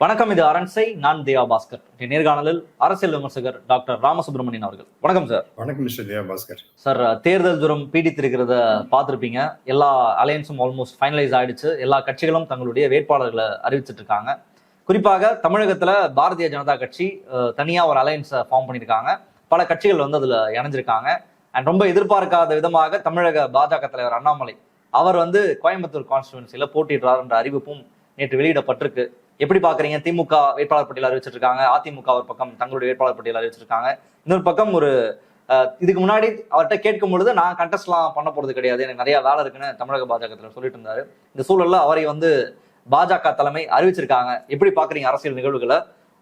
வணக்கம் இது அரண்சை நான் தேவா பாஸ்கர். நேர்காணலில் அரசியல் விமர்சகர் டாக்டர் ராமசுப்ரமணியன் அவர்கள். வணக்கம் சார். வணக்கம் மிஸ்டர் ஜெயா பாஸ்கர். சார் தேர்தல் தூரம் பீடித்திருக்கிறத பார்த்துருப்பீங்க. எல்லா அலையன்ஸும் ஆல்மோஸ்ட் ஃபைனலைஸ் ஆயிடுச்சு. எல்லா கட்சிகளும் தங்களுடைய வேட்பாளர்களை அறிவிச்சிட்டு இருக்காங்க. குறிப்பாக தமிழகத்துல பாரதிய ஜனதா கட்சி அஹ், தனியா ஒரு அலையன்ஸை ஃபார்ம் பண்ணியிருக்காங்க. பல கட்சிகள் வந்து அதுல இணைஞ்சிருக்காங்க. அண்ட் ரொம்ப எதிர்பார்க்காத விதமாக தமிழக பாஜக தலைவர் அண்ணாமலை அவர் வந்து கோயம்புத்தூர் கான்ஸ்டிடுவன்சில போட்டியிடுறார் என்ற அறிவிப்பும் நேற்று வெளியிடப்பட்டிருக்கு. எப்படி பாக்குறீங்க? திமுக வேட்பாளர் பட்டியல் அறிவிச்சிருக்காங்க. அதிமுக ஒரு பக்கம் தங்களுடைய வேட்பாளர் பட்டியல் அறிவிச்சிருக்காங்க. இன்னொரு பக்கம் ஒரு இதுக்கு முன்னாடி அவர்கிட்ட கேட்கும் பொழுது நான் கண்டெஸ்ட்லாம் பண்ண போறது கிடையாது. எனக்கு நிறைய வேலை இருக்குன்னு தமிழக பாஜக சொல்லிட்டு இருந்தாரு. இந்த சூழல்ல அவரை வந்து பாஜக தலைமை அறிவிச்சிருக்காங்க. எப்படி பாக்குறீங்க அரசியல் நிகழ்வுகளை?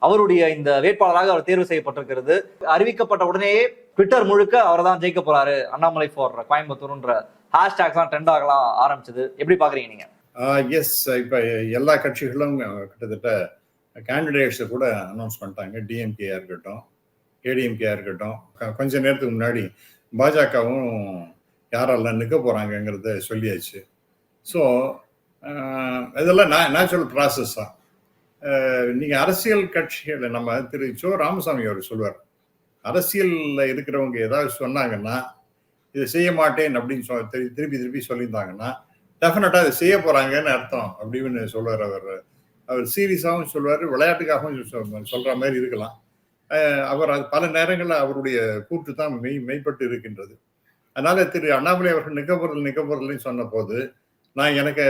அவருடைய இந்த வேட்பாளராக அவர் தேர்வு செய்யப்பட்டிருக்கிறது. அறிவிக்கப்பட்ட உடனேயே ட்விட்டர் முழுக்க அவர் தான் ஜெயிக்க போறாரு. அண்ணாமலை ஃபோர் கோயம்புத்தூர்ன்ற ஹேஷ்டேக்ஸ் தான் ட்ரெண்ட் ஆகலாம் ஆரம்பிச்சது. எப்படி பாக்குறீங்க நீங்க? எஸ் இப்போ எல்லா கட்சிகளும் கிட்டத்தட்ட கேண்டிடேட்ஸை கூட அனௌன்ஸ் பண்ணிட்டாங்க. டிஎம்கேயா இருக்கட்டும் ஏடிஎம்கேயா இருக்கட்டும். கொஞ்ச நேரத்துக்கு முன்னாடி பாஜகவும் யாரெல்லாம் நிற்க போகிறாங்கங்கிறத சொல்லியாச்சு. ஸோ இதெல்லாம் நே நேச்சுரல் ப்ராசஸ் தான். நீங்கள் அரசியல் கட்சிகளை நம்ம திரு சோ ராமசாமி அவர் சொல்வார். அரசியலில் இருக்கிறவங்க ஏதாவது சொன்னாங்கன்னா இதை செய்ய மாட்டேன் அப்படின்னு சொ திரு- திருப்பி திருப்பி சொல்லியிருந்தாங்கன்னா டெஃபினட்டா இதை செய்ய போறாங்கன்னு அர்த்தம் அப்படின்னு சொல்லுவார் அவர். அவர் சீரியஸாகவும் சொல்லுவார் விளையாட்டுக்காகவும் சொல்ற மாதிரி இருக்கலாம். அவர் அது பல நேரங்களில் அவருடைய கூற்று தான் மெய் மெய்ப்பட்டு இருக்கின்றது. அதனால திரு அண்ணாமலை அவர்கள் நிற்க பொருள் நிற்க பொருள்னு சொன்ன போது நான் எனக்கு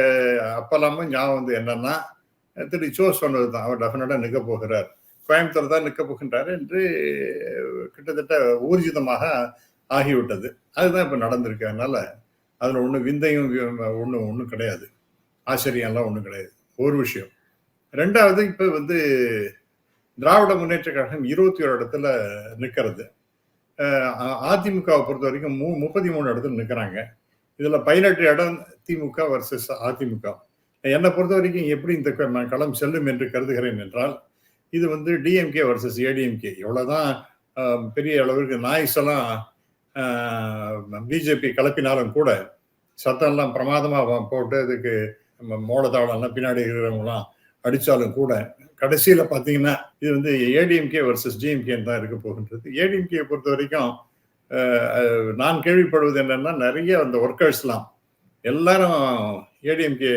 அப்பெல்லாமும் ஞாபகம் வந்து என்னன்னா திரு சோ சொன்னது தான் அவர் டெஃபினட்டாக நிற்க போகிறார். கோயம்புத்தூர் தான் நிற்க போகின்றார் என்று கிட்டத்தட்ட ஊர்ஜிதமாக ஆகிவிட்டது. அதுதான் இப்போ நடந்திருக்கு அதனால அதில் ஒன்றும் விந்தையும் ஒன்றும் ஒன்றும் கிடையாது. ஆச்சரியம்லாம் ஒன்றும் கிடையாது. ஒரு விஷயம். ரெண்டாவது இப்போ வந்து திராவிட முன்னேற்ற கழகம் இருபத்தி ஒரு இடத்துல நிற்கிறது அதிமுகவை பொறுத்த வரைக்கும் மூ முப்பத்தி மூணு இடத்துல நிற்கிறாங்க இதில் பதினெட்டு இடம் திமுக வர்சஸ் அதிமுக. என்னை பொறுத்த வரைக்கும் எப்படி இந்த நான் களம் செல்லும் என்று கருதுகிறேன் என்றால் இது வந்து டிஎம்கே வர்சஸ் ஏடிஎம்கே எவ்வளோதான் பெரிய அளவிற்கு நாய்ஸ் எல்லாம் பிஜேபி கலப்பினாலும் கூட சத்தம்லாம் பிரமாதமாக போட்டு அதுக்கு நம்ம பின்னாடி இருக்கிறவங்களாம் அடித்தாலும் கூட கடைசியில் பார்த்தீங்கன்னா இது வந்து ஏடிஎம்கே வர்சஸ் டிஎம்கேன்னு தான் இருக்க போகின்றது. ஏடிஎம்கே பொறுத்த வரைக்கும் நான் கேள்விப்படுவது என்னென்னா நிறைய அந்த ஒர்க்கர்ஸ்லாம் எல்லாரும் ஏடிஎம்கே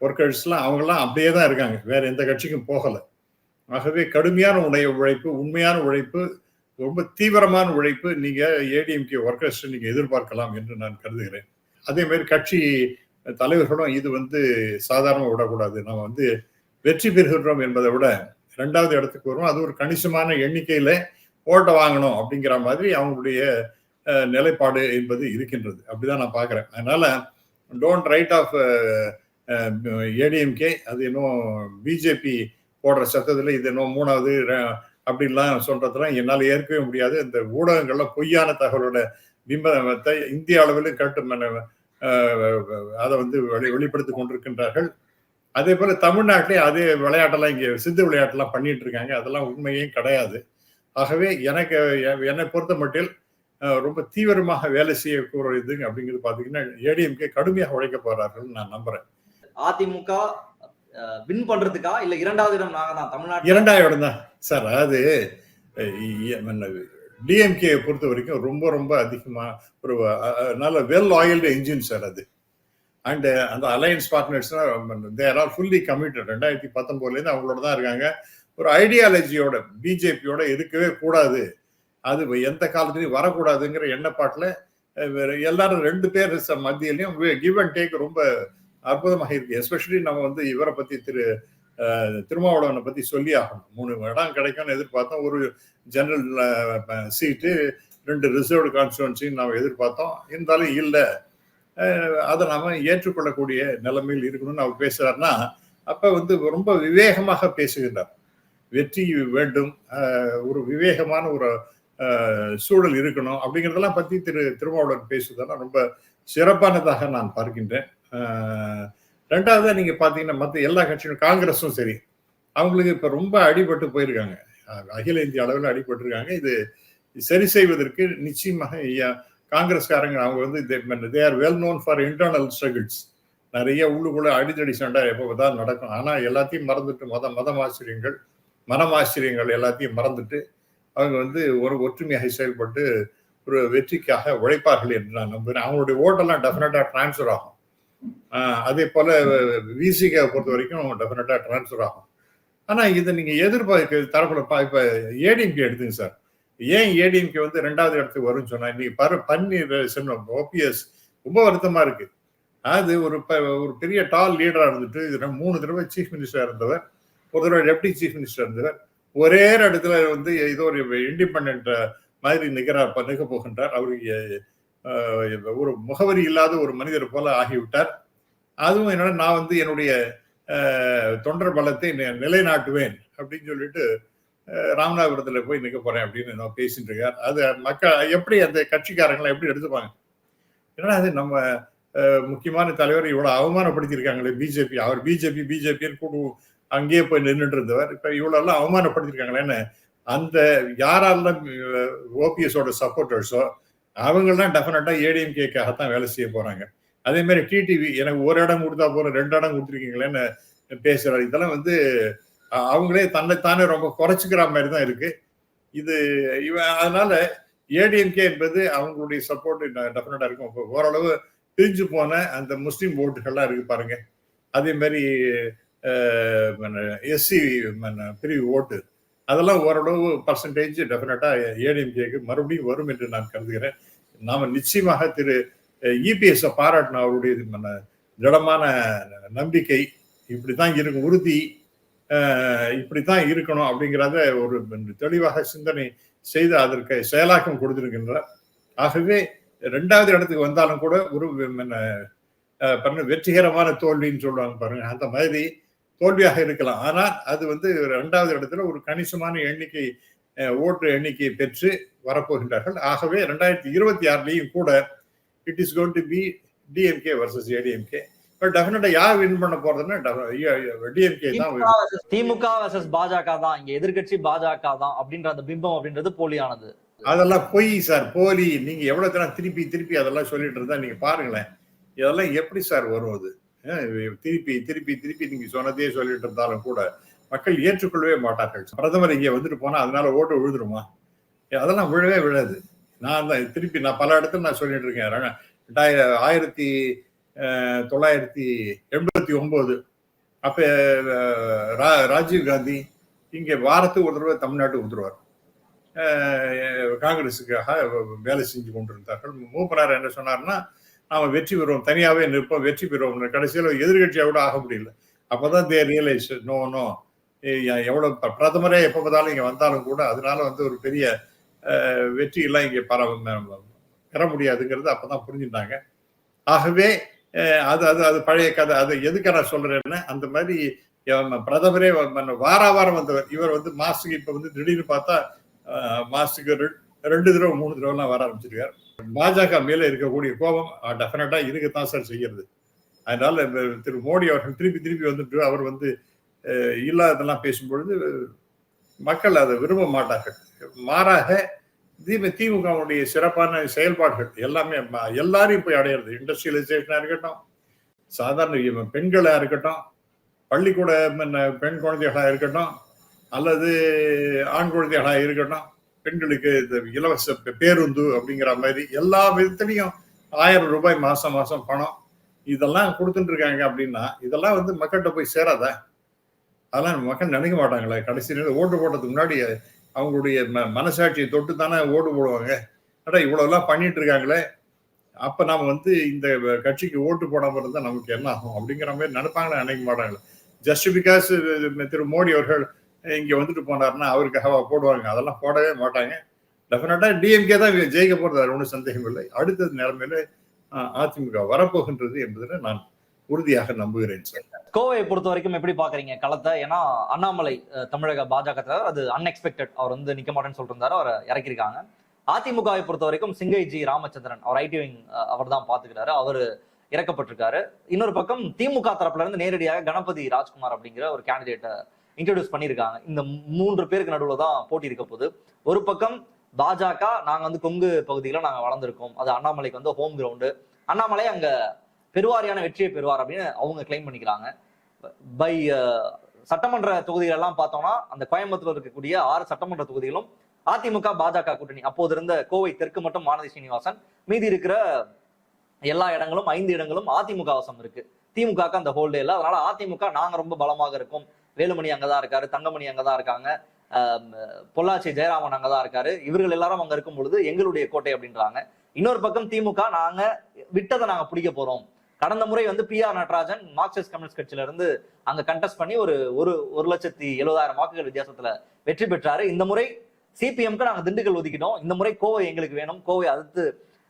ஒர்க்கர்ஸ்லாம் அவங்களாம் அப்படியே தான் இருக்காங்க. வேற எந்த கட்சிக்கும் போகலை. ஆகவே கடுமையான உடைய உழைப்பு உண்மையான உழைப்பு ரொம்ப தீவிரமான உழைப்பு நீங்க ஏடிஎம்கே ஒர்க்கர்ஸ் நீங்க எதிர்பார்க்கலாம் என்று நான் கருதுகிறேன். அதே மாதிரி கட்சி தலைவர்களும் இது வந்து சாதாரணமாக விடக்கூடாது. நம்ம வந்து வெற்றி பெறுகின்றோம் என்பதை விட ரெண்டாவது இடத்துக்கு வரும் அது ஒரு கணிசமான எண்ணிக்கையில ஓட்டை வாங்கணும் அப்படிங்கிற மாதிரி அவங்களுடைய நிலைப்பாடு என்பது இருக்கின்றது. அப்படிதான் நான் பார்க்குறேன். அதனால டோன்ட் ரைட் ஆஃப் ஏடிஎம்கே அது இன்னும் பிஜேபி போடுற சத்தத்தில் இது இன்னும் மூணாவது ர- அப்படின்லாம் சொல்றதுலாம் என்னால் ஏற்கவே முடியாது. இந்த ஊடகங்கள்ல பொய்யான தகவலோட பிம்பத்தை இந்திய அளவிலும் கட்டும் அதை வந்து வெளி வெளிப்படுத்தி கொண்டிருக்கின்றார்கள். அதே போல தமிழ்நாட்டிலே அதே விளையாட்டெல்லாம் இங்கே சித்து விளையாட்டெல்லாம் பண்ணிட்டு இருக்காங்க. அதெல்லாம் உண்மையும் கிடையாது. ஆகவே எனக்கு என்னை பொறுத்த மட்டில் ரொம்ப தீவிரமாக வேலை செய்யக்கூடாது அப்படிங்கிறது பார்த்தீங்கன்னா ஏடிஎம்கே கடுமையாக உழைக்க போறார்கள் நான் நம்புறேன். அதிமுக வின் பண்றதுக்கா? இல்ல இரண்டாவது இடம் நாங்க தான் தமிழ்நாடு இரண்டாவது இடம் தான். சார் அதாவது டிஎம்கே பொறுத்த வரைக்கும் ரொம்ப ரொம்ப அதிகமா ஒரு நல்ல வெல் ஆயில்டு என்ஜின் சார் அது. அண்டு அந்த அலையன்ஸ் பார்ட்னர்ஸ்லாம் தேர் ஆர் ஃபுல்லி கமிட்டட் ரெண்டாயிரத்தி பத்தொம்போதுலேருந்து அவங்களோட தான் இருக்காங்க. ஒரு ஐடியாலஜியோட பிஜேபியோட இருக்கவே கூடாது. அது எந்த காலத்துலையும் வரக்கூடாதுங்கிற எண்ணப்பாட்டில் எல்லாரும் ரெண்டு பேர் மத்தியிலையும் கிவ் அண்ட் டேக் ரொம்ப அற்புதமாக இருக்கு. எஸ்பெஷலி நம்ம வந்து இவரை பத்தி திரு திருமாவளவனை பத்தி சொல்லி ஆகணும். மூணு இடம் கிடைக்கும்னு எதிர்பார்த்தோம். ஒரு ஜெனரல் சீட்டு ரெண்டு ரிசர்வ்டு கான்ஸ்டுவன்சின்னு நாம் எதிர்பார்த்தோம். இருந்தாலும் இல்லை. அதை நாம ஏற்றுக்கொள்ளக்கூடிய நிலைமையில் இருக்கணும்னு அவர் பேசுறாருன்னா அப்ப வந்து ரொம்ப விவேகமாக பேசுகின்றார். வெற்றி வேண்டும். ஒரு விவேகமான ஒரு சூழல் இருக்கணும். அப்படிங்கிறதெல்லாம் பத்தி திரு திருமாவளவன் பேசுவதெல்லாம் ரொம்ப சிறப்பானதாக நான் பார்க்கின்றேன். ரெண்டாவது நீங்க பாத்தீங்கன்னா மற்ற எல்லா கட்சியும் காங்கிரஸும் சரி அவங்களுக்கு இப்ப ரொம்ப அடிபட்டு போயிருக்காங்க. அகில இந்திய அளவில் அடிபட்டிருக்காங்க. இது சரி செய்வதற்கு நிச்சயமாக ஐயா- காங்கிரஸ்காரங்க அவங்க வந்து they are well known for internal struggles நிறைய உள்ளுக்குள்ள அடித்தடி சண்டை எப்போ தான் நடக்கும். ஆனால் எல்லாத்தையும் மறந்துட்டு மத மதமாசிரியங்கள் மனமாசிரியங்கள் எல்லாத்தையும் மறந்துட்டு அவங்க வந்து ஒரு ஒற்றுமையாக செயல்பட்டு ஒரு வெற்றிக்காக உழைப்பார்கள் என்று நான் நம்புகிறேன். அவங்களுடைய ஓட்டெல்லாம் டெஃபினட்டாக டிரான்ஸ்ஃபர் ஆகும். அதே போல விசிகை பொறுத்த வரைக்கும் டெஃபினட்டாக டிரான்ஸ்ஃபர் ஆகும். ஆனா இதை நீங்க எதிர்பார்க்க தரப்பில் பா- ஏடிஎம்கே எடுத்துங்க சார். ஏன் ஏடிஎம்கே வந்து ரெண்டாவது இடத்துக்கு வரும்னு சொன்னால் இன்னைக்கு பர பன்னீர் செல்வம் ஓபிஎஸ் ரொம்ப வருத்தமா இருக்கு. அது ஒரு ப- ஒரு பெரிய டால் லீடரா இருந்துட்டு இதில் மூணு தடவை சீஃப் மினிஸ்டராக இருந்தவர் ஒரு தடவை டெப்டி சீஃப் மினிஸ்டர் இருந்தவர் ஒரே இடத்துல வந்து ஏதோ ஒரு இண்டிபெண்ட் மாதிரி நிகரா நிற்க போகின்றார். அவருக்கு ஒரு முகவரி இல்லாத ஒரு மனிதர் போல ஆகிவிட்டார். அதுவும் என்னோட நான் வந்து என்னுடைய தொண்டர் பலத்தை நிலைநாட்டுவேன் அப்படின்னு சொல்லிட்டு ராமநாதபுரத்தில் போய் நிற்க போறேன் அப்படின்னு நான் பேசிட்டு இருக்கார். அது மக்கள் எப்படி அந்த கட்சிக்காரங்களை எப்படி எடுத்துப்பாங்க? ஏன்னா அது நம்ம முக்கியமான தலைவர் இவ்வளோ அவமானப்படுத்தியிருக்காங்களே பிஜேபி. அவர் பிஜேபி பிஜேபின்னு கூட அங்கேயே போய் நின்றுட்டு இருந்தவர். இப்போ இவ்வளோ எல்லாம் அவமானப்படுத்திருக்காங்களேன்னு அந்த யாரெல்லாம் ஓபிஎஸோட சப்போர்ட்டர்ஸோ அவங்கெல்லாம் டெஃபினட்டா ஏடிஎம்கேக்காகத்தான் வேலை செய்ய போறாங்க. அதே மாதிரி டிடிவி எனக்கு ஒரு இடம் கொடுத்தா போறோம் ரெண்டு இடம் கொடுத்துருக்கீங்களேன்னு பேசுறாரு. இதெல்லாம் வந்து அவங்களே தன்னைத்தானே ரொம்ப குறைச்சிக்கிற மாதிரி தான் இருக்கு. இது இவன் அதனால ஏடிஎம்கே என்பது அவங்களுடைய சப்போர்ட் டெஃபினட்டா இருக்கும். இப்ப ஓரளவு பிரிஞ்சு போன அந்த முஸ்லீம் ஓட்டுகள்லாம் இருக்கு பாருங்க. அதே மாதிரி எஸ்சி பிரிவு ஓட்டு. அதெல்லாம் ஓரளவு பர்சன்டேஜ் டெஃபினட்டா ஏடிஎம்கேக்கு மறுபடியும் வரும் என்று நான் கருதுகிறேன். நாம நிச்சயமாக திரு இபிஎஸ் பாராட்டின அவருடைய மன- திடமான நம்பிக்கை இப்படித்தான் இருக்கும் உறுதி இப்படித்தான் இருக்கணும் அப்படிங்கிறத ஒரு தெளிவாக சிந்தனை செய்து அதற்கு செயலாக்கம் கொடுத்திருக்கின்றார். ஆகவே ரெண்டாவது இடத்துக்கு வந்தாலும் கூட ஒரு என்ன, பண்ண வெற்றிகரமான தோல்வின்னு சொல்லுவாங்க பாருங்க அந்த மாதிரி தோல்வியாக இருக்கலாம். ஆனால் அது வந்து இரண்டாவது இடத்துல ஒரு கணிசமான எண்ணிக்கை ஓட்டு எண்ணிக்கையை பெற்று வரப்போகின்றார்கள். ஆகவே ரெண்டாயிரத்தி இருபத்தி ஆறுலையும் கூட it is gone to be DMK versus ADMK but டெஃபினட்டா யார் வின் பண்ண போறதுன்னா டிஎம்கே தான். திமுக வர்சஸ் பாஜக தான். இங்க எதிர்க்கட்சி பாஜக தான் அப்படின்ற அந்த பிம்பம் அப்படின்றது போலியானது. அதெல்லாம் பொய் சார் போலி. நீங்க எவ்வளவு தரம் திருப்பி திருப்பி அதெல்லாம் சொல்லிட்டு இருந்தா நீங்க பாருங்களேன். இதெல்லாம் எப்படி சார் வரும் அது? திருப்பி திருப்பி திருப்பி நீங்க சொன்னதே சொல்லிட்டு இருந்தாலும் கூட மக்கள் ஏற்றுக்கொள்ளவே மாட்டார்கள். பிரதமர் இங்கே வந்துட்டு போனா அதனால ஓட்டு விழுதுருமா அதெல்லாம் விழவே விழாது. நான் தான் திருப்பி நான் பல இடத்துல நான் சொல்லிட்டு இருக்கேன். ரெண்டா- ரெண்டாயிர- ஆயிரத்தி தொள்ளாயிரத்தி எண்பத்தி ஒன்பது. அப்போ ரா- ராஜீவ் காந்தி இங்கே வாரத்துக்கு ஒரு தடவை தமிழ்நாட்டுக்கு வந்துடுவார் காங்கிரஸுக்காக வேலை செஞ்சு கொண்டிருந்தார்கள். மூப்பனார் என்ன சொன்னார்னா நாம வெற்றி பெறுவோம் தனியாவே நிற்போம் வெற்றி பெறுவோம். கடைசியில் எதிர்கட்சியாக கூட ஆக முடியல. அப்பதான் தே ரியலைஸ் நோ நோ எவ்வளவு ப- பிரதமரே எப்ப பார்த்தாலும் இங்க வந்தாலும் கூட அதனால வந்து ஒரு பெரிய வெற்றியெல்லாம் வெற்றி எல்லாம் இங்க பர பெற முடியாதுங்கிறது அப்பதான் புரிஞ்சுட்டாங்க. ஆகவே அது அது அது பழைய கதை. அது எதுக்கு நான் சொல்றேன்னா அந்த மாதிரி பிரதமரே வார வாரம் வந்தவர். இவர் வந்து மாசுக்கு இப்ப வந்து திடீர்னு பார்த்தா அஹ், மாசத்துக்கு ரெண்டு தடவை மூணு தடவைலாம் வர ஆரம்பிச்சிருக்காரு. பாஜக மேல இருக்கக்கூடிய கோபம் டெஃபினட்டா இருக்கத்தான் சார் செய்யறது. அதனால இந்த திரு மோடி அவர்கள் திருப்பி திருப்பி வந்துட்டு அவர் வந்து இல்லாததெல்லாம் பேசும்பொழுது மக்கள் அதை விரும்ப மாட்டார்கள். மாறாக திமு திமுகவுடைய சிறப்பான செயல்பாடுகள் எல்லாமே ம- எல்லாரையும் போய் அடையிறது. இண்டஸ்ட்ரியலைசேஷனா இருக்கட்டும் சாதாரண பெண்களாக பெண்களா இருக்கட்டும் பள்ளிக்கூட பெண் குழந்தைகளா இருக்கட்டும் அல்லது ஆண் குழந்தைகளா இருக்கட்டும் பெண்களுக்கு இந்த இலவச பேருந்து அப்படிங்கிற மாதிரி எல்லா விதத்திலையும் ஆயிரம் ரூபாய் மாசம் மாசம் பணம் இதெல்லாம் கொடுத்துட்டு இருக்காங்க அப்படின்னா இதெல்லாம் வந்து மக்கள்கிட்ட போய் சேராத? அதெல்லாம் மக்கள் நினைக்க மாட்டாங்களே. கடைசி நேரம் ஓட்டு போட்டதுக்கு முன்னாடி அவங்களுடைய ம- மனசாட்சியை தொட்டு தானே ஓட்டு போடுவாங்க. அடா இவ்வளோலாம் பண்ணிட்டு இருக்காங்களே. அப்ப நாம வந்து இந்த கட்சிக்கு ஓட்டு போடாம இருந்தா நமக்கு என்ன ஆகும் அப்படிங்கிற மாதிரி நினைப்பாங்களே நினைக்க மாட்டாங்களே. ஜஸ்ட் பிகாஸ் திரு மோடி அவர்கள் இங்க வந்துட்டு போனார்னா அவருக்காக போடுவாங்க. அதெல்லாம் போடவே மாட்டாங்க. டெஃபினட்டாக டிஎம்கே தான் ஜெயிக்க போறது அது ஒன்றும் சந்தேகம் இல்லை. அடுத்தது நிலைமையில அதிமுக வரப்போகின்றது என்பதில் நான் உறுதியாக நம்புகிறேன் சார். கோவையை பொறுத்த வரைக்கும் எப்படி பாக்குறீங்க? களத்தை? ஏன்னா அண்ணாமலை தமிழக பாஜக தலைவர் அது அன்எக்ஸ்பெக்டட் அவர் வந்து நிக்க மாட்டேன்னு சொல்லிட்டு அவரை இறக்கிருக்காங்க அதிமுகவை பொறுத்த வரைக்கும் சிங்கை ஜி ராமச்சந்திரன் அவர் ஐடி விங் அவர் தான் பாத்துக்கிறாரு. அவர் இறக்கப்பட்டிருக்காரு. இன்னொரு பக்கம் திமுக தரப்புல இருந்து நேரடியாக கணபதி ராஜ்குமார் அப்படிங்கிற ஒரு கேண்டிடேட்டை இன்ட்ரடியூஸ் பண்ணியிருக்காங்க. இந்த மூன்று பேருக்கு நடுவில் தான் போட்டி இருக்க போகுது. ஒரு பக்கம் பாஜக நாங்கள் வந்து கொங்கு பகுதியில் நாங்கள் வளர்ந்துருக்கோம். அது அண்ணாமலைக்கு வந்து ஹோம் கிரவுண்டு அண்ணாமலை அங்கே பெருவாரியான வெற்றியை பெறுவார் அப்படின்னு அவங்க கிளைம் பண்ணிக்கிறாங்க. பை uh, சட்டமன்ற தொகுதிகளெல்லாம் பார்த்தோம்னா அந்த கோயம்புத்தூர் இருக்கக்கூடிய ஆறு சட்டமன்ற தொகுதிகளும் அதிமுக பாஜக கூட்டணி. அப்போது இருந்த கோவை தெற்கு மட்டும் மாணவி சீனிவாசன். மீதி இருக்கிற எல்லா இடங்களும் ஐந்து இடங்களும் அதிமுக வசம் இருக்கு. திமுக அந்த ஹோல்டே இல்லை. அதனால அதிமுக நாங்க ரொம்ப பலமாக இருக்கும். வேலுமணி அங்கே தான் இருக்காரு தங்கமணி அங்கே தான் இருக்காங்க பொள்ளாச்சி ஜெயராமன் அங்கே தான் இருக்காரு. இவர்கள் எல்லாரும் அங்கே இருக்கும் பொழுது எங்களுடைய கோட்டை அப்படின்றாங்க. இன்னொரு பக்கம் திமுக நாங்க விட்டதை நாங்க பிடிக்க போறோம். கடந்த முறை வந்து P R Natarajan Marxist communist கட்சியில இருந்து அங்க கண்டெஸ்ட் பண்ணி ஒரு ஒரு ஒரு லட்சத்தி எழுபதாயிரம் வாக்குகள் வித்தியாசத்துல வெற்றி பெற்றாரு. இந்த முறை சிபிஎம்க்கு நாங்க திண்டுக்கல் ஒதுக்கிட்டோம். இந்த முறை கோவை எங்களுக்கு வேணும். கோவை அடுத்து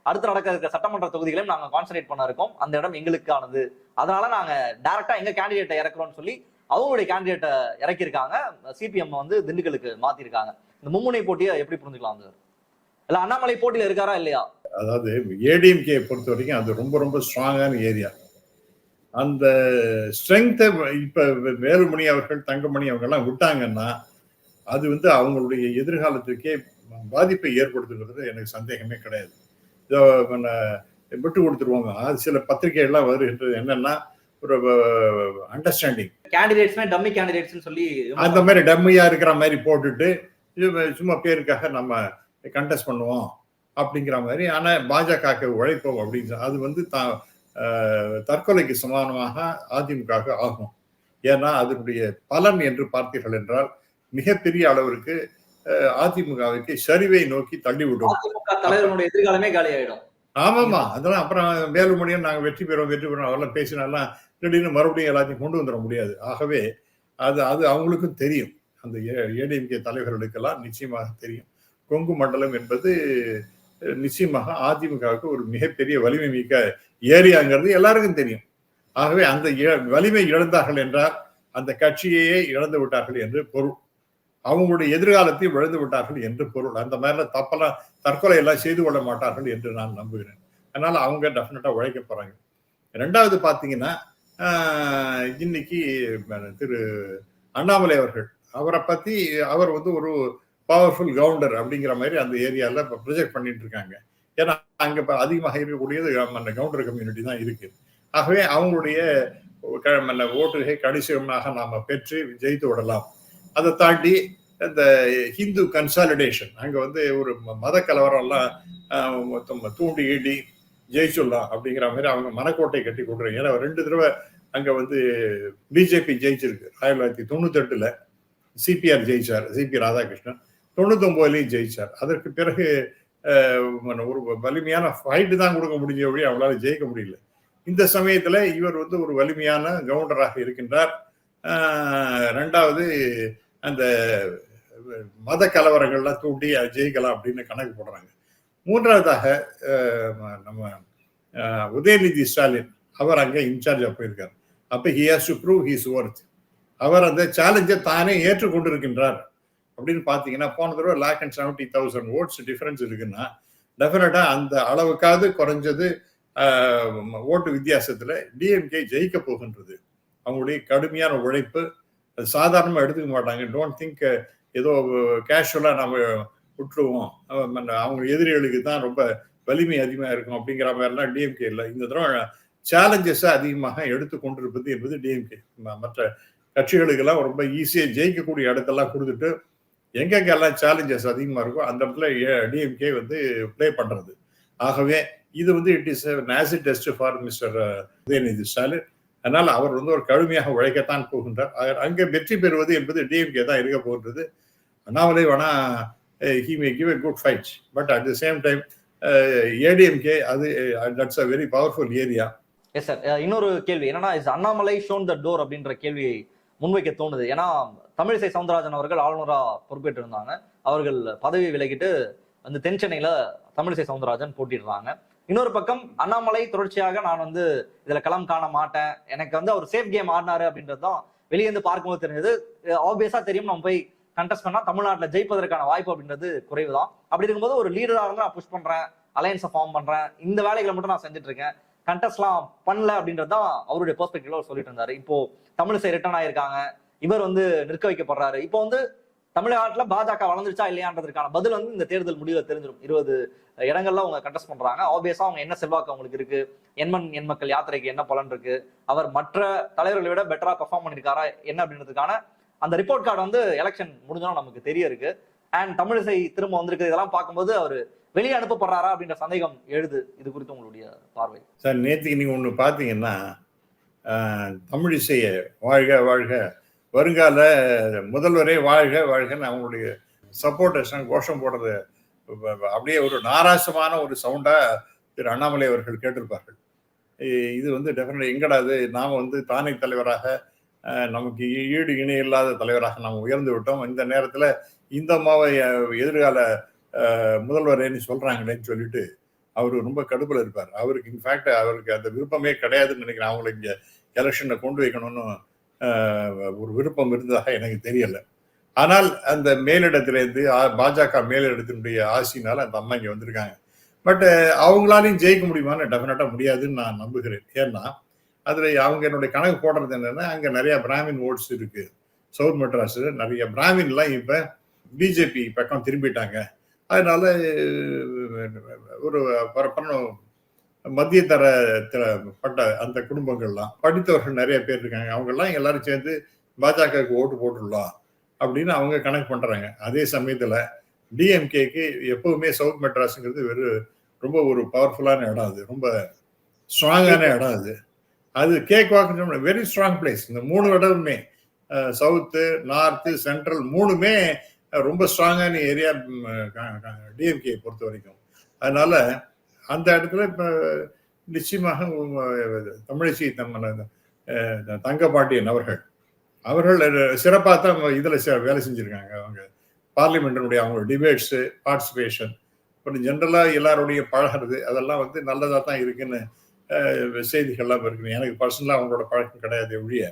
அடுத்து நடக்க இருக்கிற சட்டமன்ற தொகுதிகளையும் நாங்க கான்சன்ட்ரேட் பண்ண இருக்கோம். அந்த இடம் எங்களுக்கானது. அதனால நாங்க டைரக்டா எங்க கேண்டிடேட்டை இறக்குறோம்னு சொல்லி அவங்களுடைய கேண்டிடேட்டை இறக்கியிருக்காங்க. சிபிஎம் வந்து திண்டுக்கலுக்கு மாத்திருக்காங்க. இந்த மும்முனை போட்டியை எப்படி புரிஞ்சுக்கலாம் சார் இல்ல அண்ணாமலை போட்டியில இருக்காரா இல்லையா? அதாவது ஏடிஎம்கே பொறுத்த வரைக்கும் அது ரொம்ப ரொம்ப ஸ்ட்ராங்கான ஏரியா. அந்த ஸ்ட்ரென்த்தை இப்ப வேலுமணி அவர்கள் தங்கமணி அவங்க எல்லாம் விட்டாங்கன்னா அது வந்து அவங்களுடைய எதிர்காலத்துக்கே பாதிப்பை ஏற்படுத்துங்கிறது எனக்கு சந்தேகமே கிடையாது. பண்ண விட்டு கொடுத்துருவாங்க. அது சில பத்திரிகைகள்லாம் வருகின்றது என்னன்னா ஒரு அண்டர்ஸ்டாண்டிங் கேண்டிடேட்ஸ்மே டம்மி கேண்டிடேட்ஸ்னு சொல்லி அந்த மாதிரி டம்மியா இருக்கிற மாதிரி போட்டுட்டு சும்மா பேருக்காக நம்ம கண்டெஸ்ட் பண்ணுவோம் அப்படிங்கிற மாதிரி. ஆனா பாஜக உழைப்போம் அப்படின்னு அது வந்து த- தற்கொலைக்கு சமானமாக அதிமுக ஆகும். ஏன்னா அதனுடைய பலன் என்று பார்த்தீர்கள் என்றால் மிகப்பெரிய அளவிற்கு அதிமுகவுக்கு சரிவை நோக்கி தள்ளிவிடும் அதிமுக தலைவருடைய எதிர்காலமே காலி ஆயிடும் ஆமாமா அதெல்லாம் அப்புறம் வேலுமணியும் நாங்க வெற்றி பெறுவோம் வெற்றி பெறுவோம் அவெல்லாம் பேசினாலாம் திடீர்னு மறுபடியும் எல்லாத்தையும் கொண்டு வந்துட முடியாது. ஆகவே அது அது அவங்களுக்கும் தெரியும். அந்த ஏடிஎம்கே தலைவர்களுக்கெல்லாம் நிச்சயமாக தெரியும். கொங்கு மண்டலம் என்பது நிச்சயமாக அதிமுகவுக்கு ஒரு மிகப்பெரிய வலிமை மிக்க ஏரியாங்கிறது எல்லாருக்கும் தெரியும். ஆகவே அந்த இழ- வலிமை இழந்தார்கள் என்றால் அந்த கட்சியையே இழந்து விட்டார்கள் என்று பொருள். அவங்களுடைய எதிர்காலத்தையும் இழந்து விட்டார்கள் என்று பொருள். அந்த மாதிரிலாம் தப்பெல்லாம் தற்கொலை எல்லாம் செய்து கொள்ள மாட்டார்கள் என்று நான் நம்புகிறேன். அதனால அவங்க டெஃபினட்டா உழைக்க போறாங்க. ரெண்டாவது பாத்தீங்கன்னா இன்னைக்கு திரு அண்ணாமலை அவர்கள். அவரை பத்தி அவர் வந்து ஒரு பவர்ஃபுல் கவுண்டர் அப்படிங்கிற மாதிரி அந்த ஏரியால இப்போ ப்ரொஜெக்ட் பண்ணிட்டு இருக்காங்க. ஏன்னா அங்க இப்ப அதிகமாக இருக்கக்கூடியது அந்த கவுண்டர் கம்யூனிட்டி தான் இருக்கு. ஆகவே அவங்களுடைய க- மன்ன ஓட்டுகை கணிசமாக நாம பெற்று ஜெயித்து விடலாம். அதை தாண்டி இந்த ஹிந்து கன்சாலிடேஷன் அங்க வந்து ஒரு ம- மத கலவரம் எல்லாம் தூண்டி ஈடி ஜெயிச்சுடலாம் அப்படிங்கிற மாதிரி அவங்க மனக்கோட்டை கட்டி கொடுக்குறாங்க. ஏன்னா ரெண்டு தடவை அங்கே வந்து பிஜேபி ஜெயிச்சிருக்கு. ஆயிரத்தி தொள்ளாயிரத்தி தொண்ணூத்தி சிபிஆர் ஜெயிச்சார். சிபி ராதாகிருஷ்ணன் தொண்ணூத்தி ஜெயிச்சார். அதற்கு பிறகு ஒரு வலிமையான ஃபைட்டு தான் கொடுக்க முடிஞ்ச வழி அவங்களால ஜெயிக்க முடியல. இந்த சமயத்தில் இவர் வந்து ஒரு வலிமையான கவுண்டராக இருக்கின்றார். ரெண்டாவது அந்த மத கலவரங்கள்லாம் தூண்டி அது ஜெயிக்கலாம் அப்படின்னு கணக்கு போடுறாங்க. மூன்றாவதாக நம்ம உதயநிதி ஸ்டாலின் அவர் அங்கே இன்சார்ஜாக போயிருக்கார். அப்போ he has to prove his worth அவர் அந்த சேலஞ்சை தானே ஏற்றுக்கொண்டிருக்கின்றார். அப்படின்னு பார்த்தீங்கன்னா போன தடவை lakh and seventy thousand votes difference இருக்குன்னா டெஃபினட்டாக அந்த அளவுக்காவது குறைஞ்சது ஓட்டு வித்தியாசத்தில் டிஎம்கே ஜெயிக்க போகின்றது. அவங்களுடைய கடுமையான உழைப்பு அது சாதாரணமாக எடுத்துக்க மாட்டாங்க. டோன்ட் திங்க் ஏதோ கேஷுவலாக நம்ம விட்டுருவோம் மன்ன- அவங்க எதிரிகளுக்கு தான் ரொம்ப வலிமை அதிகமாக இருக்கும் அப்படிங்கிற மாதிரிலாம் டிஎம்கே இல்லை. இந்த தடவை சேலஞ்சஸை அதிகமாக எடுத்து கொண்டிருப்பது என்பது டிஎம்கே மற்ற கட்சிகளுக்கெல்லாம் ரொம்ப ஈஸியாக ஜெயிக்கக்கூடிய இடத்தெல்லாம் கொடுத்துட்டு எங்கெங்கெல்லாம் சேலஞ்சஸ் அதிகமாக இருக்கோ அந்த இடத்துல டிஎம்கே வந்து ப்ளே பண்ணுறது ஆகவே இது வந்து it is nasty test for mister Udhayanidhi Stalin. அதனால் அவர் வந்து ஒரு கடுமையாக உழைக்கத்தான் போகின்றார். அங்கே வெற்றி பெறுவது என்பது டிஎம்கே தான் இருக்க போகின்றது. அண்ணாமலை வேணா he may give a good fight but at the same time ADMK அது that's a very powerful area yes sir இன்னொரு கேள்வி என்னன்னா is Annamalai shown the door அப்படின்ற கேள்வியை முன்வைக்க தோணுது. ஏன்னா தமிழிசை சவுந்தரராஜன் அவர்கள் ஆளுநராக பொறுப்பேற்று இருந்தாங்க அவர்கள் பதவி விலகிட்டு வந்து தென் சென்னையில தமிழிசை சவுந்தரராஜன் போட்டிடுறாங்க. இன்னொரு பக்கம் அண்ணாமலை தொடர்ச்சியாக நான் வந்து இதுல களம் காண மாட்டேன். எனக்கு வந்து அவர் சேஃப் கேம் ஆடினாரு அப்படின்றது தான் வெளியே இருந்து பார்க்கும்போது தெரிஞ்சது. Uh, ஆப்வியஸா தெரியும் நம்ம போய் கண்டெஸ்ட் பண்ணா தமிழ்நாட்டில் ஜெயிப்பதற்கான வாய்ப்பு அப்படின்றது குறைவு தான் அப்படி இருக்கும்போது ஒரு லீடராக இருந்து நான் புஷ் பண்றேன் அலையன்ஸை ஃபார்ம் பண்றேன். இந்த வேலைகளை மட்டும் நான் செஞ்சுட்டு இருக்கேன். கண்டெஸ்ட்லாம் பண்ணல அப்படின்றது தான் அவருடைய பெர்ஸ்பெக்டிவ்ல அவர் சொல்லிட்டு இருந்தாரு. இப்போ தமிழிசை ரிட்டர்ன் ஆயிருக்காங்க. இவர் வந்து நிற்க வைக்கப்படுறாரு. இப்போ வந்து தமிழ்நாட்டில் பாஜக வளர்ந்துருச்சா இல்லையான்றதுக்கான பதில் வந்து இந்த தேர்தல் முடிவில் தெரிஞ்சிடும் இருபது இடங்கள்ல அவங்க கண்டெஸ்ட் பண்றாங்க. ஆப்வியஸா அவங்க என்ன செல்வாக்கு அவங்களுக்கு இருக்கு? எண்மண் எண் மக்கள் யாத்திரைக்கு என்ன பலன் இருக்கு? அவர் மற்ற தலைவர்களை விட பெட்டரா பெர்ஃபார்ம் பண்ணிருக்காரா? என்ன அப்படின்றதுக்கான அந்த ரிப்போர்ட் கார்டு வந்து எலெக்ஷன் முடிஞ்சோம் நமக்கு தெரிய இருக்கு அண்ட் தமிழிசை திரும்ப வந்திருக்கு இதெல்லாம் பார்க்கும்போது அவர் வெளியே அனுப்பப்படுறாரா அப்படின்ற சந்தேகம் எழுது. இது குறித்து உங்களுடைய பார்வை. சார் நேற்றுக்கு நீங்கள் ஒன்று பார்த்தீங்கன்னா தமிழிசையை வாழ்க வாழ்க. வருங்கால முதல்வரே வாழ்க வாழ்கன்னு அவங்களுடைய சப்போர்ட்டர்ஸ் கோஷம் போடுறது அப்படியே ஒரு நாராசமான ஒரு சவுண்டாக திரு அண்ணாமலை அவர்கள் கேட்டிருப்பார்கள். இது வந்து டெஃபினட் எங்கடா இது நாம் வந்து தானே தலைவராக நமக்கு ஈடு இணை இல்லாத தலைவராக நாம் உயர்ந்து விட்டோம். இந்த நேரத்தில் இந்த அம்மாவை எதிர்கால முதல்வரேன்னு சொல்கிறாங்களேன்னு சொல்லிட்டு அவர் ரொம்ப கடுப்பில் இருப்பார். அவருக்கு இன்ஃபேக்ட் அவருக்கு அந்த விருப்பமே கிடையாதுன்னு நினைக்கிறேன். அவங்களை இங்கே எலெக்ஷனை கொண்டு வைக்கணும்னு ஒரு விருப்பம் இருந்ததாக எனக்கு தெரியலை. ஆனால் அந்த மேலிடத்திலேருந்து ஆ- பாஜக மேலிடத்தினுடைய ஆசினால அந்த அம்மா இங்கே வந்திருக்காங்க. பட் அவங்களாலையும் ஜெயிக்க முடியுமான்னு டெஃபினட்டாக முடியாதுன்னு நான் நம்புகிறேன். ஏன்னா அதில் அவங்க என்னுடைய கணக்கு போடுறது என்னென்னா அங்கே நிறைய பிராமின் ஓட்ஸ் இருக்குது சவுத் மெட்ராஸில் நிறைய பிராமின்லாம் இப்போ பிஜேபி பக்கம் திரும்பிட்டாங்க. அதனால ஒரு பரப்பனும் மத்திய தர பட்ட அந்த குடும்பங்கள்லாம் படித்தவர்கள் நிறைய பேர் இருக்காங்க. அவங்கெல்லாம் எல்லாரும் சேர்ந்து பாஜகவுக்கு ஓட்டு போட்டுடலாம் அப்படின்னு அவங்க கணக்கு பண்ணுறாங்க அதே சமயத்தில் டிஎம்கேக்கு எப்பவுமே சவுத் மெட்ராஸுங்கிறது வெறும் ரொம்ப ஒரு பவர்ஃபுல்லான இடம் அது. ரொம்ப ஸ்ட்ராங்கான இடம் அது. அது கேக் வாக்கு வெரி ஸ்ட்ராங் பிளேஸ் இந்த மூணு இடமுமே சவுத்து நார்த்து சென்ட்ரல் மூணுமே ரொம்ப ஸ்ட்ராங்கான ஏரியா டிஎம்கே பொறுத்த வரைக்கும். அதனால அந்த இடத்துல இப்போ நிச்சயமாக தமிழிசை நம்ம அஹ், தங்கபாண்டியன் அவர்கள் அவர்கள் சிறப்பாக தான் இதில் வேலை செஞ்சுருக்காங்க. அவங்க பார்லிமெண்ட்டினுடைய அவங்க டிபேட்ஸு பார்ட்டிசிபேஷன் அப்புறம் ஜென்ரலாக எல்லாருடைய பழகிறது அதெல்லாம் வந்து நல்லதாக தான் இருக்குன்னு செய்திகள்லாம் இருக்குது எனக்கு பர்சனலாக அவங்களோட பழக்கம் கிடையாது ஒழிய.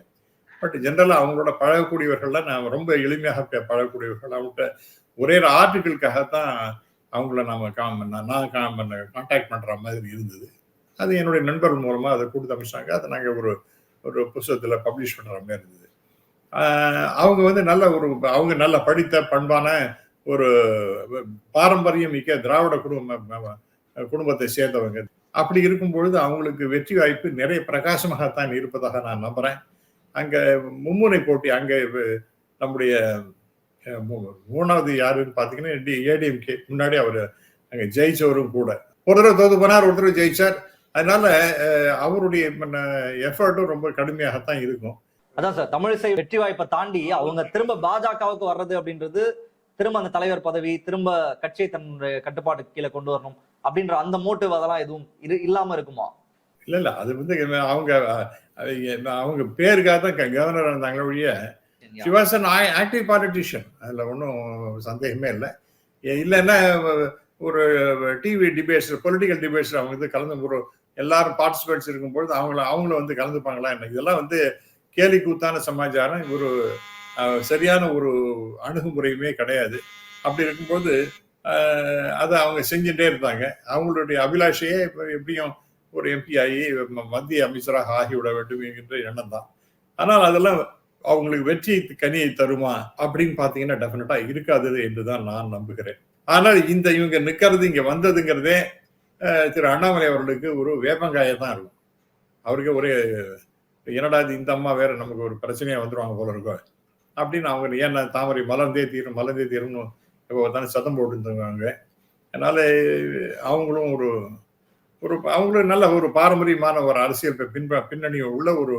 பட் ஜென்ரலாக அவங்களோட பழகக்கூடியவர்கள்லாம் நான் ரொம்ப எளிமையாக பழகக்கூடியவர்கள். அவங்கள்ட்ட ஒரே ஒரு ஆர்டிக்கிள்காகத்தான் அவங்கள நாம காம் பண்ண நான் காம் பண்ண கான்டாக்ட் பண்ணுற மாதிரி இருந்தது. அது என்னுடைய நண்பர்கள் மூலமாக அதை கொடுத்து அமைச்சாங்க அதை நாங்கள் ஒரு ஒரு புஸ்தகத்தில் பப்ளிஷ் பண்ணுற மாதிரி இருந்தது. அவங்க வந்து நல்ல ஒரு அவங்க நல்ல படித்த பண்பான ஒரு பாரம்பரியம் மிக்க திராவிட குடும்ப குடும்பத்தை சேர்ந்தவங்க. அப்படி இருக்கும் பொழுது அவங்களுக்கு வெற்றி வாய்ப்பு நிறைய பிரகாசமாகத்தான் இருப்பதாக நான் நம்புறேன். அங்க மும்முனை போட்டி அங்க நம்முடைய மூ- மூணாவது யாருன்னு பாத்தீங்கன்னா ஏடிஎம்கே முன்னாடி அவர் அங்க ஜெயிச்சவரும் கூட. ஒரு தடவை தோத்து போனார் ஒரு தடவை ஜெயிச்சார். அதனால அவருடைய எஃபர்ட்டும் ரொம்ப கடுமையாகத்தான் இருக்கும். அதான் சார் தமிழிசை வெற்றி வாய்ப்பை தாண்டி அவங்க திரும்ப பாஜகவுக்கு வர்றது அப்படின்றது திரும்ப அந்த தலைவர் பதவி திரும்ப கட்சியை தன்னுடைய கட்டுப்பாட்டுக்கு கீழே கொண்டு வரணும் அப்படின்ற அந்த மோட்டிவ் அதெல்லாம் எதுவும் இல்லாம இருக்குமா? இல்ல இல்ல. அது வந்து அவங்க அவங்க பேருக்காக தான் கவர்னர் இருந்தாங்களே ஒழிய an ஆக்டிவ் பாலிட்டிஷியன் அதில் ஒன்றும் சந்தேகமே இல்லை. இல்லைன்னா ஒரு டிவி டிபேட்ஸ் பொலிட்டிக்கல் டிபேட்ஸ் அவங்க வந்து கலந்து ஒரு எல்லாரும் பார்ட்டிசிபேட்ஸ் இருக்கும்பொழுது அவங்கள அவங்களும் வந்து கலந்துப்பாங்களா என்ன? இதெல்லாம் வந்து கேலி கூத்தான சமாச்சாரம். ஒரு சரியான ஒரு அணுகுமுறையுமே கிடையாது. அப்படி இருக்கும்போது அதை அவங்க செஞ்சுட்டே இருந்தாங்க. அவங்களுடைய அபிலாஷையே இப்போ எப்படியும் ஒரு எம்பி ஆகி மத்திய அமைச்சராக ஆகிவிட வேண்டும் என்கின்ற எண்ணம் தான். ஆனால் அதெல்லாம் அவங்களுக்கு வெற்றி கனியை தருமா அப்படின்னு பார்த்தீங்கன்னா டெஃபினட்டா இருக்காது என்றுதான் நான் நம்புகிறேன். ஆனால் இந்த இவங்க நிற்கிறது இங்கே வந்ததுங்கிறதே திரு அண்ணாமலை அவர்களுக்கு ஒரு வேப்பங்காயை தான் இருக்கும். அவருக்கு ஒரு என்னடா இது இந்த அம்மா வேற நமக்கு ஒரு பிரச்சனையா வந்துருவாங்க போல இருக்கும் அப்படின்னு அவங்க ஏன்னா தாமரை மலர்ந்தே தீரும் மலர்ந்தே தீரும்னு இப்போ தானே சத்தம் போட்டுருந்தாங்க அதனால அவங்களும் ஒரு ஒரு அவங்களும் நல்ல ஒரு பாரம்பரியமான ஒரு அரசியல் பின்ப பின்னணி உள்ள ஒரு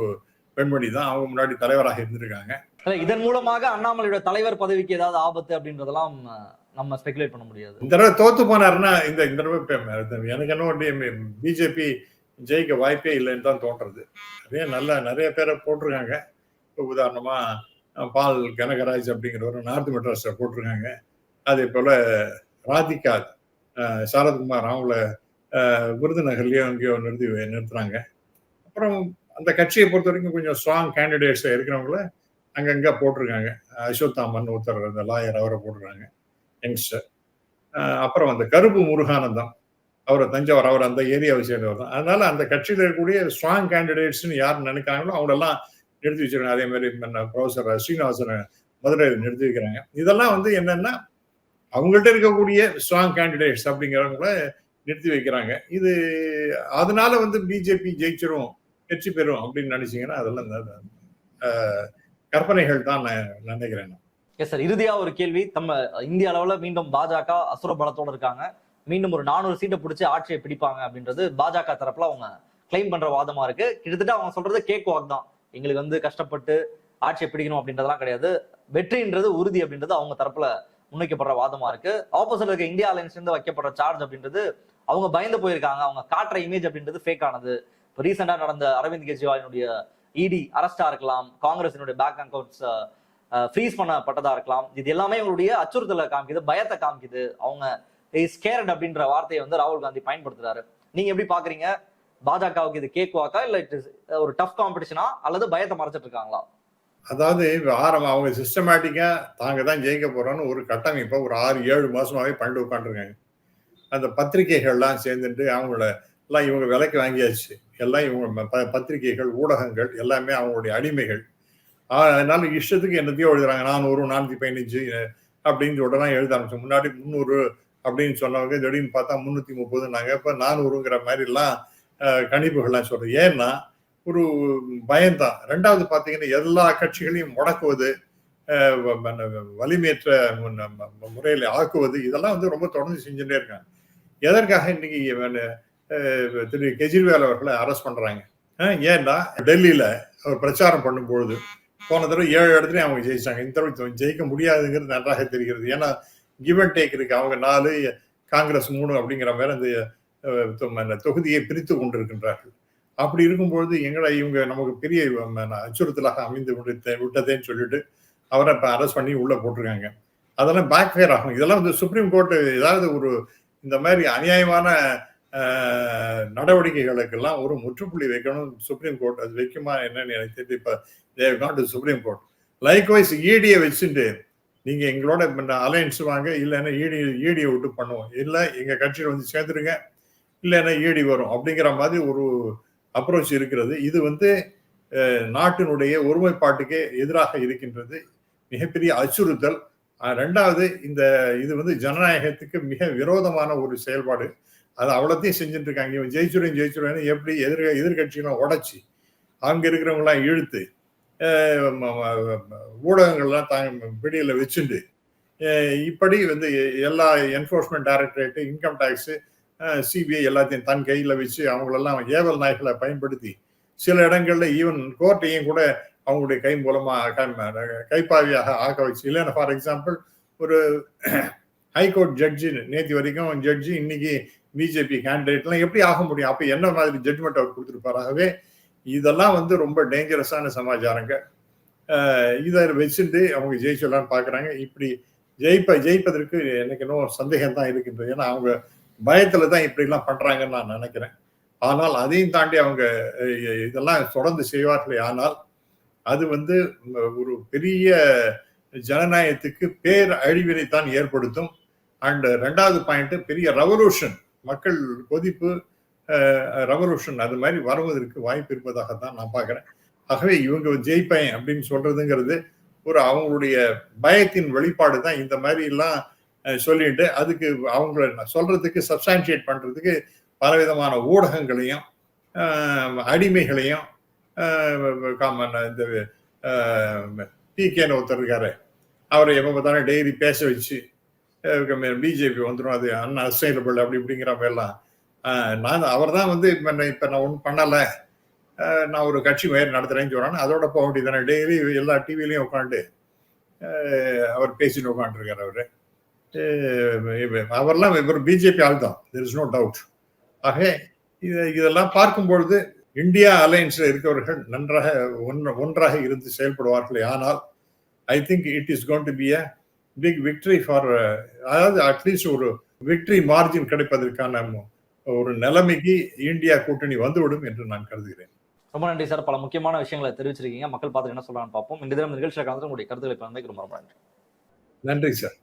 பெண்மணி தான் அவங்க முன்னாடி தலைவராக இருந்திருக்காங்க. இதன் மூலமாக அண்ணாமலையோட தலைவர் பதவிக்கு ஏதாவது ஆபத்து அப்படின்றதெல்லாம் நம்ம ஸ்பெகுலேட் பண்ண முடியாது. இந்த தடவை தோத்து போனாருன்னா இந்த இந்த தடவை எனக்கு என்ன பிஜேபி ஜெயிக்க வாய்ப்பே இல்லைன்னு தான் தோன்றது. நிறைய நல்ல நிறைய பேரை போட்டிருக்காங்க. இப்போ உதாரணமா அஹ், பால் கனகராஜ் அப்படிங்கிறவர் நார்த் மெட்ராஸில் போட்டிருக்காங்க. அதே போல் ராதிகா சாரத்குமார் சரத்குமார் அவங்கள அஹ், அங்கேயோ நிறுத்தி நிறுத்துறாங்க. அப்புறம் அந்த கட்சியை பொறுத்த வரைக்கும் கொஞ்சம் ஸ்ட்ராங் கேண்டிடேட்ஸ் இருக்கிறவங்கள அங்கங்கே போட்டிருக்காங்க. அசோத்தாமன் ஒருத்தர் அந்த லாயர் அவரை போட்டிருக்காங்க யங்ஸ்டர் அப்புறம் அந்த கருப்பு முருகானந்தம் அவர் தஞ்சாவூர் அவர் அந்த ஏரியாவை சேர்ந்தவர் தான். அதனால அந்த கட்சியில் இருக்கக்கூடிய ஸ்ட்ராங் கேண்டிடேட்ஸ்னு யார் நினைக்கிறாங்களோ அவங்களெல்லாம் நிறுத்தி வச்சிருக்காங்க அதே மாதிரி ப்ரொஃபசர் ஸ்ரீனிவாசன் மதுரையில் நிறுத்தி வைக்கிறாங்க இதெல்லாம் வந்து என்னன்னா அவங்கள்ட்ட இருக்கக்கூடிய ஸ்ட்ராங் கேண்டிடேட்ஸ் அப்படிங்கிறவங்கள நிறுத்தி வைக்கிறாங்க. இது அதனால வந்து பிஜேபி ஜெயிச்சிரும் வெற்றி பெறும் அப்படின்னு நினைச்சீங்கன்னா அதெல்லாம் இந்த, கற்பனைகள் தான் நான் நினைக்கிறேன். எஸ் சார் இறுதியா ஒரு கேள்வி. நம்ம இந்திய அளவுல மீண்டும் பாஜக அசுர பலத்தோட இருக்காங்க. மீண்டும் ஒரு நானூறு சீட்டை பிடிச்சி ஆட்சியை பிடிப்பாங்க அப்படின்றது பாஜக தரப்புல அவங்க கிளைம் பண்ற வாதமா இருக்கு. கிட்டத்தட்ட அவங்க சொல்றது கேக் வாக் தான். எங்களுக்கு வந்து கஷ்டப்பட்டு ஆட்சியை பிடிக்கணும் அப்படின்றதெல்லாம் கிடையாது. வெற்றின்றது உறுதி அப்படின்றது அவங்க தரப்புல முன்வைக்கப்படுற வாதமா இருக்கு. ஆப்போசிட்ல இருக்க இந்தியா அலைன்ஸ்ல இருந்து வைக்கப்படுற சார்ஜ் அப்படின்றது அவங்க பயந்து போயிருக்காங்க. அவங்க காட்டுற இமேஜ் அப்படின்றது ஃபேக் ஆனது. இப்போ ரீசெண்டா நடந்த அரவிந்த் கெஜ்ரிவாலினுடைய இடி அரஸ்டா இருக்கலாம். காங்கிரஸினுடைய பேங்க் அக்கௌண்ட்ஸ் ஃப்ரீஸ் பண்ணப்பட்டதா இருக்கலாம். இது எல்லாமே இவங்களுடைய அச்சுறுத்தலை காமிக்குது பயத்தை காமிக்குது. அவங்க ஸ்கேரட் அப்படின்ற வார்த்தையை வந்து ராகுல் காந்தி பயன்படுத்துறாரு. நீங்க எப்படி பாக்குறீங்க? பாஜகவுக்கு இது கேக் வாக்கா இல்ல இட் இஸ் ஒரு டஃப் காம்படிஷனா அல்லது பயத்தை மறைச்சிட்டு இருக்காங்களா? அதாவது ஆரம்பம் அவங்க சிஸ்டமேட்டிக்கா தாங்க தான் ஜெயிக்க போறோம்னு ஒரு கட்டமைப்பை ஒரு ஆறு ஏழு மாசமாவே பண்ணிட்டு உட்காந்துருக்காங்க அந்த பத்திரிகைகள்லாம் சேர்ந்துட்டு அவங்கள எல்லாம் இவங்க விலைக்கு வாங்கியாச்சு. எல்லாம் இவங்க பத்திரிகைகள் ஊடகங்கள் எல்லாமே அவங்களுடைய அடிமைகள். அதனால இஷ்டத்துக்கு என்னத்தையும் எழுதுறாங்க. நானூறு நானூத்தி பதினஞ்சு அப்படின்னு உடனே எழுத ஆரம்பிச்சு முன்னாடி முந்நூறு அப்படின்னு சொன்னவங்க திடீர்னு பார்த்தா முன்னூத்தி முப்பதுனாங்க இப்ப நானூறுங்கிற மாதிரி எல்லாம் கணிப்புகள்லாம் சொல்றது. ஏன்னா ஒரு பயம்தான். ரெண்டாவது பார்த்தீங்கன்னா எல்லா கட்சிகளையும் முடக்குவது வலிமையற்ற முறையில் ஆக்குவது இதெல்லாம் வந்து ரொம்ப தொடர்ந்து செஞ்சுட்டே இருக்காங்க. எதற்காக இன்னைக்கு திரு கெஜ்ரிவால் அவர்களை அரெஸ்ட் பண்றாங்க? ஏன்னா டெல்லியில அவர் பிரச்சாரம் பண்ணும்பொழுது போன தடவை ஏழு இடத்துலையும் அவங்க ஜெயிச்சாங்க. இந்த தடவை ஜெயிக்க முடியாதுங்கிறது நன்றாக தெரிகிறது. ஏன்னா கிவ் அண்ட் டேக் இருக்கு. அவங்க நாலு காங்கிரஸ் மூணு அப்படிங்கிற மாதிரி அந்த தொகுதியை பிரித்து கொண்டிருக்கின்றார்கள். அப்படி இருக்கும்பொழுது எங்களை இவங்க நமக்கு பெரிய அச்சுறுத்தலாக அமைந்து விட்டதேன்னு சொல்லிட்டு அவரை இப்போ அரெஸ்ட் பண்ணி உள்ளே போட்டிருக்காங்க. அதெல்லாம் பேக் ஃபயர் ஆகும் இதெல்லாம் வந்து சுப்ரீம் கோர்ட்டு ஏதாவது ஒரு இந்த மாதிரி அநியாயமான நடவடிக்கைகளுக்கெல்லாம் ஒரு முற்றுப்புள்ளி வைக்கணும். சுப்ரீம் கோர்ட் அது வைக்குமா என்னன்னு எனக்கு தெரியல இப்போ they've not supreme court likewise ஈடியை வச்சுட்டு நீங்கள் எங்களோட அலையன்ஸ் வாங்க. இல்லைன்னா ஈடி ஈடியை விட்டு பண்ணுவோம். இல்லை எங்கள் கட்சியில் வந்து சேர்ந்துருங்க. இல்லைன்னா ஈடி வரும் அப்படிங்கிற மாதிரி ஒரு அப்ரோச் இருக்கிறது. இது வந்து நாட்டினுடைய ஒருமைப்பாட்டுக்கே எதிராக இருக்கின்றது. மிகப்பெரிய அச்சுறுத்தல். ரெண்டாவது இந்த இது வந்து ஜனநாயகத்துக்கு மிக விரோதமான ஒரு செயல்பாடு. அது அவ்வளோத்தையும் செஞ்சுட்டு இருக்காங்க. இவன் ஜெயிச்சுடும் ஜெயிச்சுடுவேன் எப்படி எதிர் எதிர்கட்சிகளை உடச்சி அங்கே இருக்கிறவங்களாம் இழுத்து ஊடகங்கள்லாம் தாங்க பிடியில் வச்சுண்டு இப்படி வந்து எல்லா enforcement directorate income tax CBI எல்லாத்தையும் தன் கையில் வச்சு அவங்களெல்லாம் ஏவல் நாய்களை பயன்படுத்தி சில இடங்கள்ல ஈவன் கோர்ட்டையும் கூட அவங்களுடைய கை மூலமாக கைப்பாவியாக ஆக்க வச்சு இல்லைன்னா ஃபார் எக்ஸாம்பிள் ஒரு ஹைகோர்ட் ஜட்ஜி நேற்று வரைக்கும் ஜட்ஜி இன்னைக்கு பிஜேபி கேண்டிடேட்லாம் எப்படி ஆக முடியும்? அப்போ என்ன மாதிரி ஜட்மெண்ட் அவர் கொடுத்துருப்பாராகவே இதெல்லாம் வந்து ரொம்ப டேஞ்சரஸான சமாச்சாரங்க. இதை வச்சுட்டு அவங்க ஜெயிச்சிடலாம்னு பார்க்குறாங்க இப்படி ஜெயிப்ப ஜெயிப்பதற்கு எனக்கு இன்னும் சந்தேகம் தான் இருக்கின்றது ஏன்னா அவங்க பயத்துல தான் இப்படி எல்லாம் பண்றாங்கன்னு நான் நினைக்கிறேன். ஆனால் அதையும் தாண்டி அவங்க இதெல்லாம் தொடர்ந்து செய்வார்களே ஆனால் அது வந்து ஒரு பெரிய ஜனநாயகத்துக்கு பேர் அழிவினை தான் ஏற்படுத்தும். அண்ட் ரெண்டாவது பாயிண்ட் பெரிய ரெவல்யூஷன் மக்கள் கொதிப்பு ரெவல்யூஷன் அது மாதிரி வருவதற்கு வாய்ப்பு இருப்பதாக தான் நான் பார்க்குறேன். ஆகவே இவங்க ஜெயிப்பேன் அப்படின்னு சொல்றதுங்கிறது ஒரு அவங்களுடைய பயத்தின் வெளிப்பாடு தான் இந்த மாதிரி எல்லாம் சொல்லிட்டு அதுக்கு அவங்கள சொல்றதுக்கு சப்ஸ்டான்சியேட் பண்றதுக்கு பலவிதமான ஊடகங்களையும் அடிமைகளையும் இந்த காமன் இந்த ஒருத்தர் இருக்காரு. அவரை எப்போ பார்த்தாலும் டெய்லி பேச வச்சு பிஜேபி வந்துடும் அது அன்அசைலபிள் அப்படி இப்படிங்கிற மாதிரிலாம். நான் அவர் தான் வந்து இப்போ நான் இப்போ நான் ஒன்றும் பண்ணலை. நான் ஒரு கட்சி வேறு நடத்துறேன்னு சொல்கிறேன் அதோட போக வேண்டியதானே டெய்லி எல்லா டிவிலையும் உட்காந்து அவர் பேசிட்டு உட்காந்துருக்கார் அவர். அவர்லாம் இவர் பிஜேபி ஆள் தான் தெர் இஸ் நோ டவுட் ஆக இது இதெல்லாம் பார்க்கும்பொழுது இந்தியா அலையன்ஸ்ல இருக்கவர்கள் நன்றாக ஒன்று ஒன்றாக இருந்து செயல்படுவார்களே. ஆனால் I think it is gone to be a big victory for அதாவது அட்லீஸ்ட் ஒரு விக்டரி மார்ஜின் கிடைப்பதற்கான ஒரு நிலைமைக்கு இந்தியா கூட்டணி வந்துவிடும் என்று நான் கருதுகிறேன். ரொம்ப நன்றி சார். பல முக்கியமான விஷயங்களை தெரிவிச்சிருக்கீங்க. மக்கள் பார்த்து என்ன சொல்றாங்கன்னு பார்ப்போம். இந்த தினம் நிகழ்ச்சியில் கலந்து உங்களுடைய கருத்துக்களை பகிர்ந்தமைக்கு ரொம்ப ரொம்ப நன்றி. நன்றி சார்.